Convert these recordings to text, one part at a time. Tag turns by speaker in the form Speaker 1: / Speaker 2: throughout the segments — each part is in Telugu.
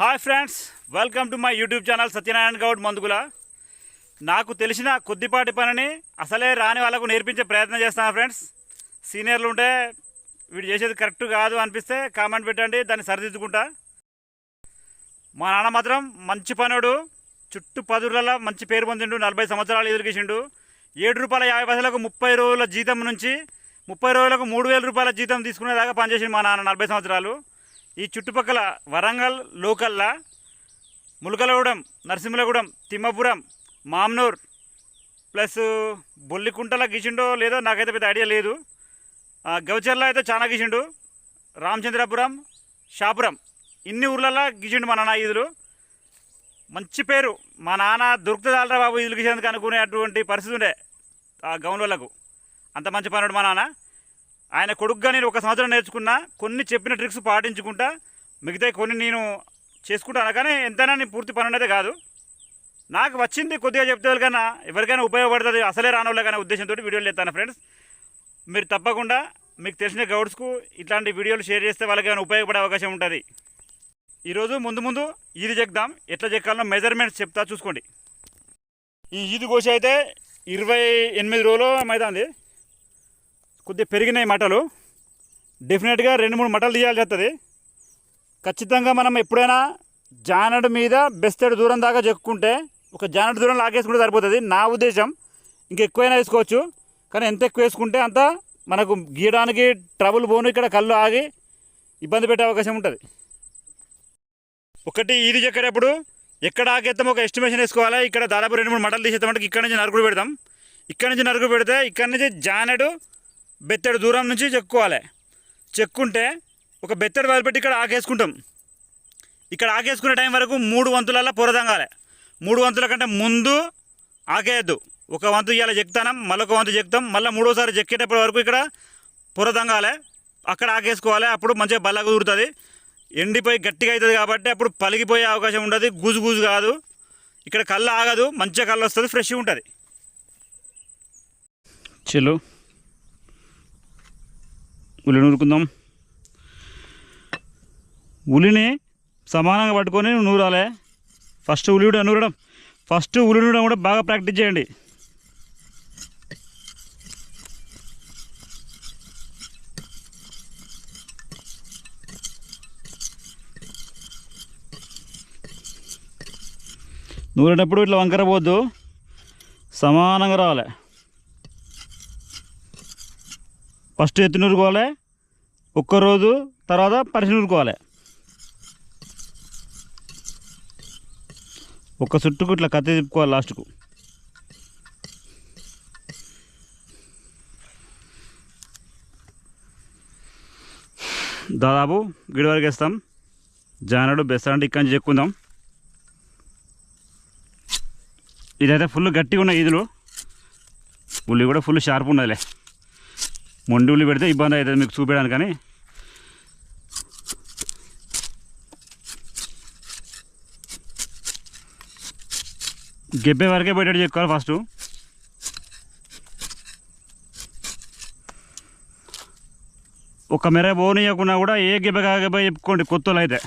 Speaker 1: Hi friends welcome to my YouTube channel Satyanarayana Goud Mandugula. నాకు తెలిసిన కొద్దిపాటి పనిని అసలే రాని వాళ్ళకు నేర్పించే ప్రయత్నం చేస్తాను ఫ్రెండ్స్. సీనియర్లు ఉంటే వీడు చేసేది కరెక్ట్ కాదు అనిపిస్తే కామెంట్ పెట్టండి దాన్ని సరిదిద్దుకుంటా. మా నాన్న మాత్రం మంచి పనుడు చుట్టూ పదురులలో మంచి పేరు పొందిండు నలభై సంవత్సరాలు ఎదురుగేసిండు. ఏడు రూపాయల యాభై పైసలకు ముప్పై రోజుల జీతం నుంచి ముప్పై రోజులకు మూడు వేల రూపాయల జీతం తీసుకునేదాకా పనిచేసిండు మా నాన్న నలభై సంవత్సరాలు. ఈ చుట్టుపక్కల వరంగల్ లోకల్లా ములకలగూడెం నరసింహలగూడెం తిమ్మపురం మామ్నూర్ ప్లస్ బొల్లికుంటల గీసిండో లేదో నాకైతే పెద్ద ఐడియా లేదు. ఆ, అయితే చాలా గీసిండు. రామచంద్రపురం షాపురం. ఇన్ని ఊర్లలో గీసిండు మా నాన్న ఈదులు మంచి పేరు. మా నాన్న దొరుకుతుందాలరా బాబు ఈదులు గీసేందుకు అనుకునేటువంటి పరిస్థితి ఉండే ఆ గౌన్లకు అంత మంచి పనుడు మా నాన్న. ఆయన కొడుకుగా నేను ఒక సంవత్సరం నేర్చుకున్నా కొన్ని చెప్పిన ట్రిక్స్ పాటించుకుంటా మిగతా కొన్ని నేను చేసుకుంటాను కానీ ఎంతైనా నేను పూర్తి పని అనేది కాదు. నాకు వచ్చింది కొద్దిగా చెప్తే వాళ్ళకన్నా ఎవరికైనా ఉపయోగపడుతుంది అసలే రాని వాళ్ళకైనా ఉద్దేశంతో వీడియోలు చేస్తాను ఫ్రెండ్స్. మీరు తప్పకుండా మీకు తెలిసిన గౌడ్స్కు ఇట్లాంటి వీడియోలు షేర్ చేస్తే వాళ్ళకి ఏమైనా ఉపయోగపడే అవకాశం ఉంటుంది. ఈరోజు ముందు ముందు ఈది చెక్దాం. ఎట్లా చెక్కాలనో మెజర్మెంట్స్ చెప్తా చూసుకోండి. ఈ ఈది కోసి అయితే ఇరవై ఎనిమిది రోజులు మైదాంది కొద్దిగా పెరిగినాయి మటలు. డెఫినెట్గా రెండు మూడు మటలు తీయాల్సి వస్తుంది. ఖచ్చితంగా మనం ఎప్పుడైనా జానడు మీద బెస్తెడు దూరం దాకా చెక్కుంటే ఒక జానడు దూరం లాగేసుకుంటే సరిపోతుంది. నా ఉద్దేశం ఇంకెక్కువైనా వేసుకోవచ్చు. కానీ ఎంత ఎక్కువ వేసుకుంటే అంత మనకు గీయడానికి ట్రబుల్ పోను ఇక్కడ కళ్ళు ఆగి ఇబ్బంది పెట్టే అవకాశం ఉంటుంది. ఒకటి ఇది చెక్కేటప్పుడు ఎక్కడ ఆగేస్తాం ఒక ఎస్టిమేషన్ వేసుకోవాలి. ఇక్కడ దాదాపు రెండు మూడు మటలు తీసేస్తామంటే ఇక్కడ నుంచి నరుకుడు పెడతాం ఇక్కడ నుంచి నరుకుడు పెడితే ఇక్కడ నుంచి జానడు బెత్తడి దూరం నుంచి చెక్కుకోవాలి. చెక్కుంటే ఒక బెత్తడి వదిలిపెట్టి ఇక్కడ ఆకేసుకుంటాం. ఇక్కడ ఆకేసుకునే టైం వరకు మూడు వంతులలో పొరదంగాలి మూడు వంతుల కంటే ముందు ఆకేయద్దు. ఒక వంతు ఇవాళ చెక్తానం మళ్ళొక వంతు చెక్తాం మళ్ళీ మూడోసారి చెక్కేటప్పటి వరకు ఇక్కడ పొరదంగాలి అక్కడ ఆకేసుకోవాలి అప్పుడు మంచిగా బల్ల కుదురుతుంది ఎండిపోయి గట్టిగా అవుతుంది కాబట్టి అప్పుడు పలిగిపోయే అవకాశం ఉండదు గూజు గూజు కాదు. ఇక్కడ కళ్ళు ఆగదు మంచిగా కళ్ళు వస్తుంది ఫ్రెష్గా ఉంటుంది. చెలు ఉల్లి నూరుకుందాం ఉలిని సమానంగా పట్టుకొని నూరాలి. ఫస్ట్ ఉలి కూడా నూరడం. ఫస్ట్ ఉల్లి నూరడం కూడా బాగా ప్రాక్టీస్ చేయండి. నూరేటప్పుడు ఇట్లా వంకర పోద్దు. సమానంగా రావాలి ఫస్ట్ ఎత్తి నూరుకోవాలి. ఒక్కరోజు తర్వాత పరిచి నూరుకోవాలి. ఒక చుట్టుకు ఇట్లా కత్తి తిప్పుకోవాలి లాస్ట్కు. దాదాపు గిడి వరకు వేస్తాం. జానడు బెస్ట్ అంటే ఇక్కడి నుంచి చెక్కుందాం. ఇదైతే ఫుల్ గట్టిగా ఉన్నాయి ఈదులు. ఉల్లి కూడా ఫుల్ షార్ప్ ఉన్నదిలే. మొండి ఉల్లి పెడితే ఇబ్బంది అవుతుంది మీకు చూపించడానికి కానీ. గెబ్బే వరకే పెట్టాడు చెప్పుకోవాలి ఫస్ట్. ఒక మెర పోనీయకుండా కూడా ఏ గెబ్బె గెబ్బ చెప్పుకోండి కొత్తలు అయితే.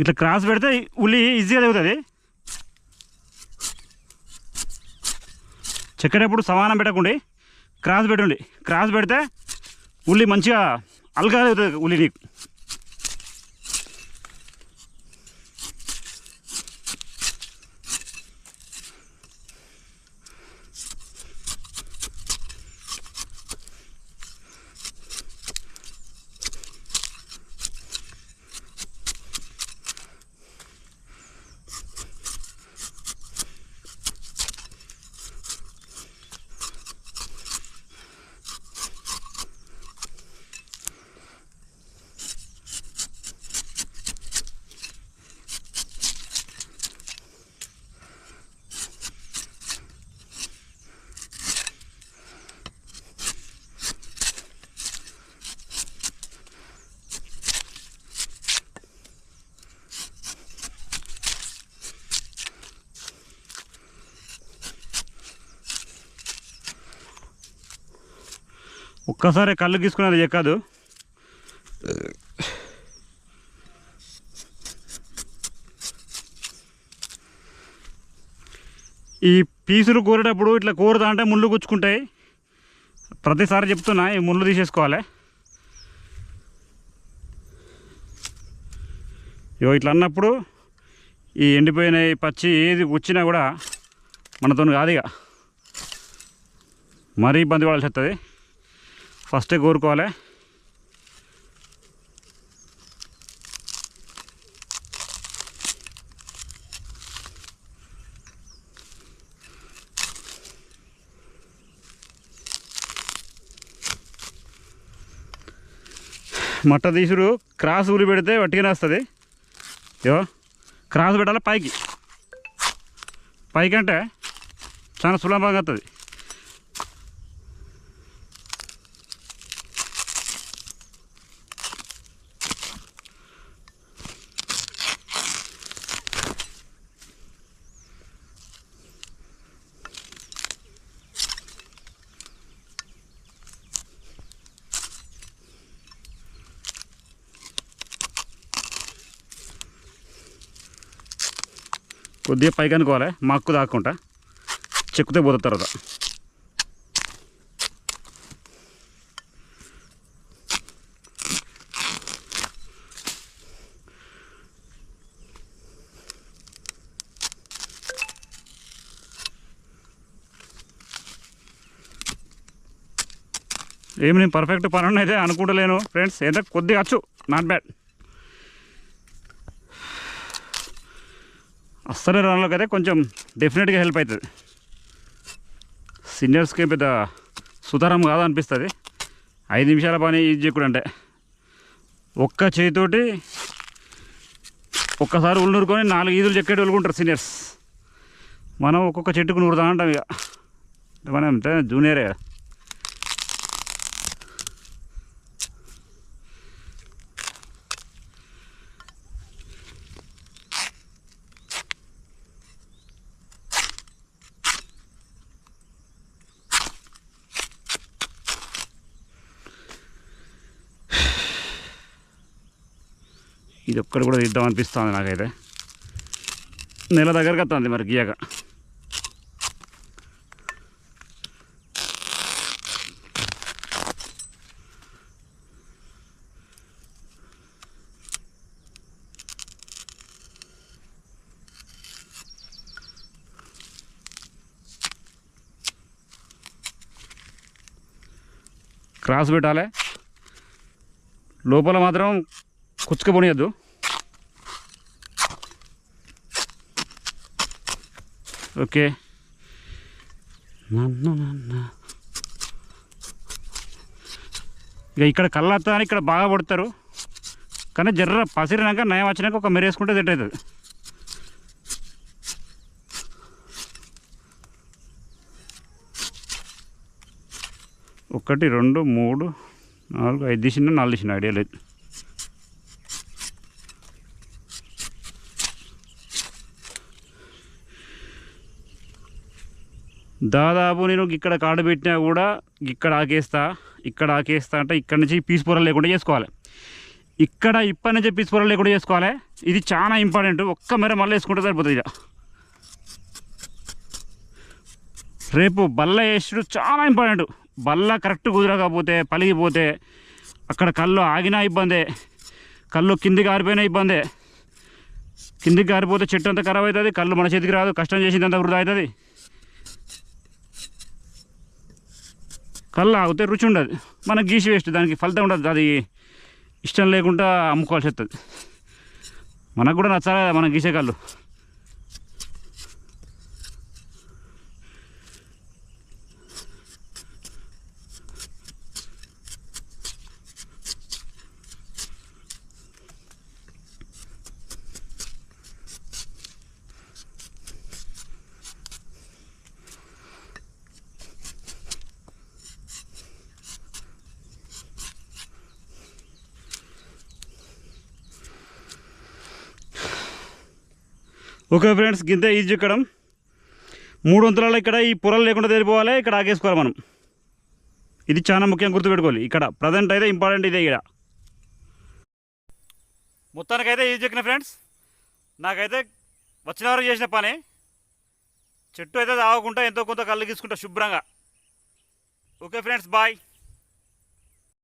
Speaker 1: ఇట్లా క్రాస్ పెడితే ఉల్లి ఈజీగా తగ్గుతుంది చెక్కేటప్పుడు సమానం పెట్టకండి క్రాస్ పెట్టండి. క్రాస్ పెడితే ఉల్లి మంచిగా అల్గా తగ్గుతుంది ఉల్లి నీకు. ఒక్కసారి కళ్ళు తీసుకున్నది ఎక్కదు ఈ పీసులు కూరేటప్పుడు ఇట్లా కూరదా అంటే ముళ్ళు గుచ్చుకుంటాయి. ప్రతిసారి చెప్తున్నా ఈ ముళ్ళు తీసేసుకోవాలి. ఇగో ఇట్లా అన్నప్పుడు ఈ ఎండిపోయిన పచ్చి ఏది వచ్చినా కూడా మనతో కాదు ఇక. మరీ ఇబ్బంది పడాల్సి వస్తుంది ఫస్టే కోరుకోవాలి. మట్ట తీసుడు క్రాస్ ఊరి పెడితే వట్టిగానే వస్తుంది. యో క్రాస్ పెట్టాలి పైకి? పైకి అంటే చాలా సులభంగా వస్తుంది కొద్దిగా పైకి అనుకోవాలి. మక్కు దాక్కుంటా. చెక్కుతే పోతుంది తర్వాత. ఏమి నేను పర్ఫెక్ట్ పని అయితే అనుకుంటలేను. ఫ్రెండ్స్ ఎంత కొద్దిగా వచ్చు నాట్ బ్యాడ్ అస్సలు రానులోకి అయితే కొంచెం డెఫినెట్గా హెల్ప్ అవుతుంది. సీనియర్స్కి పెద్ద సుతారం కాదు అనిపిస్తుంది ఐదు నిమిషాల పని ఈజీ కూడా అంటే ఒక్క చేతితోటి ఒక్కసారి ఉళ్ళు నాలుగు ఈదులు చెక్కేటి వెళ్ళుకుంటారు సీనియర్స్ మనం ఒక్కొక్క చెట్టుకు నూరుతా అంటాం ఇక. మనం అంటే జూనియరే ఇది ఒక్కటి కూడా తీద్దాం అనిపిస్తుంది నాకైతే నెల దగ్గరకు వస్తుంది మరి గీయక క్రాస్ పెట్టాలి లోపల మాత్రం కుచ్చుకపోనియద్దు ఓకే. నన్ను నన్ను ఇక ఇక్కడ కళ్ళతో అని ఇక్కడ బాగా పడతారు. కానీ జర్ర పసిరినాక నయం వచ్చినాక ఒక మెరేసుకుంటే సెట్ అవుతుంది. ఒకటి రెండు మూడు నాలుగు ఐదు తీసిన నాలుగు తీసిన ఐడియా లేదు. దాదాపు నేను ఇక్కడ కాడు పెట్టినా కూడా ఇక్కడ ఆకేస్తా ఇక్కడ ఆకేస్తా అంటే ఇక్కడ నుంచి పీస్ పొరలు లేకుండా చేసుకోవాలి. ఇక్కడ ఇప్పటి నుంచి పీస్ పొరలు లేకుండా చేసుకోవాలి. ఇది చాలా ఇంపార్టెంట్ ఒక్క మేర మళ్ళీ వేసుకుంటే సరిపోతుంది ఇక. రేపు బల్ల వేసుడు చాలా ఇంపార్టెంట్ బల్ల కరెక్ట్ కుదరకపోతే పలిగిపోతే అక్కడ కళ్ళు ఆగినా ఇబ్బందే. కళ్ళు కిందికి ఆరిపోయినా ఇబ్బందే. కిందికి ఆరిపోతే చెట్టు అంతా ఖరాబ్ అవుతుంది కళ్ళు మన చేతికి రాదు కష్టం చేసిందంతా వృధా అవుతుంది. కళ్ళు ఆగితే రుచి ఉండదు. మనం గీసి వేస్ట్ దానికి ఫలితం ఉండదు. అది ఇష్టం లేకుండా అమ్ముకోవాల్సి వస్తుంది. మనకు కూడా నచ్చాలి? మనం గీసే కళ్ళు. ఓకే ఫ్రెండ్స్ గింత ఈజీ ఎక్కడం మూడు వంతులలో ఇక్కడ ఈ పొరలు లేకుండా తెలిపోవాలి. ఇక్కడ ఆగేసుకోవాలి మనం. ఇది చాలా ముఖ్యంగా గుర్తుపెట్టుకోవాలి ఇక్కడ ప్రజెంట్ అయితే ఇంపార్టెంట్ ఇదే ఇక్కడ. మొత్తానికైతే ఈజీ చెక్కిన ఫ్రెండ్స్. నాకైతే వచ్చిన వరకు చేసిన పని. చెట్టు అయితే తాగకుండా ఎంతో కొంత కళ్ళు గీసుకుంటా శుభ్రంగా. Okay friends bye.